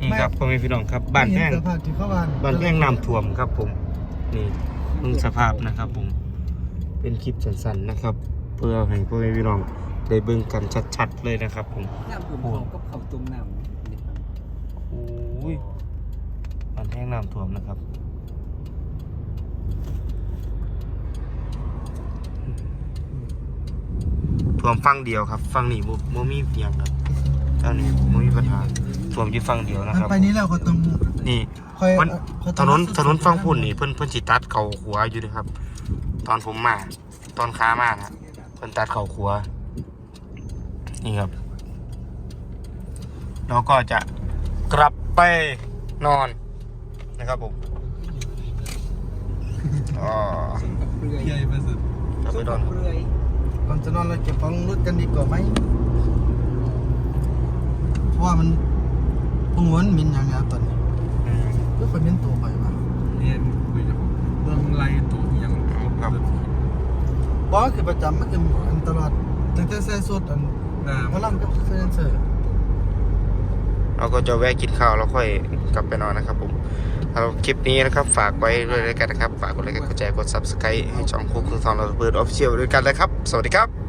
นี่ครับพ่อแม่พี่น้องครับบ้านแพงเห็สภาพที่เข้าบ้านบ้านแพงน้ำท่วมครับผม นี่เพิ่งสภาพนะครับผม เป็นคลิปสั้นๆนะครับ เพื่อให้พ่อแม่พี่น้องได้เบิ่งกันชัดๆเลยนะครับ ผมน้ำผมเขากับเขาจมน้ำนี่ครับโอ้ยบ้านแพงน้ำท่วมนะครับท่วมฟังเดียวครับ ฟังนี่บ่บ่มีเพียงครับเจ้านี่บ่มีปัญหา ท่วมอยู่ฟังเดียวนะอันครับไปนี้แล้วก็ต้องนี่ คอยมันคอยถนนถนนฟังพุ่นนี่เพิ่นเพิ่นสิตัดเขาขัวอยู่นะครับ ตอนผมมา ตอนค้ามานะเพิ่นตัดเขาขัวนี่ครับแล้วก็จะกลับไปนอนนะครับผมอ๋อกับเปลือยใหญ่มาสุดกลับไปนอนเปลือยก่อนจะนอนเราเก็บของรถกันดีกว่าไหมเพราะว่ามัน พวกมันมินอย่างเงี้ยตอนนี้ก็คนมินตัวไปวะเนี่ยคุยกับผมเมืองไรตัวยังครับบอสคือประจำมันคืออันตลอดตั้งแต่ใส่สุดอันน้พลังกับเซนเซอร์เราก็จะแวะกินข้าวแล้วค่อยกลับไปนอนนะครับผมเอาคลิปนี้นะครับฝากไว้ด้วยกันนะครับ ฝากกดไลค์กดแชร์กด subscribe ให้ช่องคุกคือทองเราเปิดออฟฟิเชียลด้วยกันเลยครับ สวัสดีครับ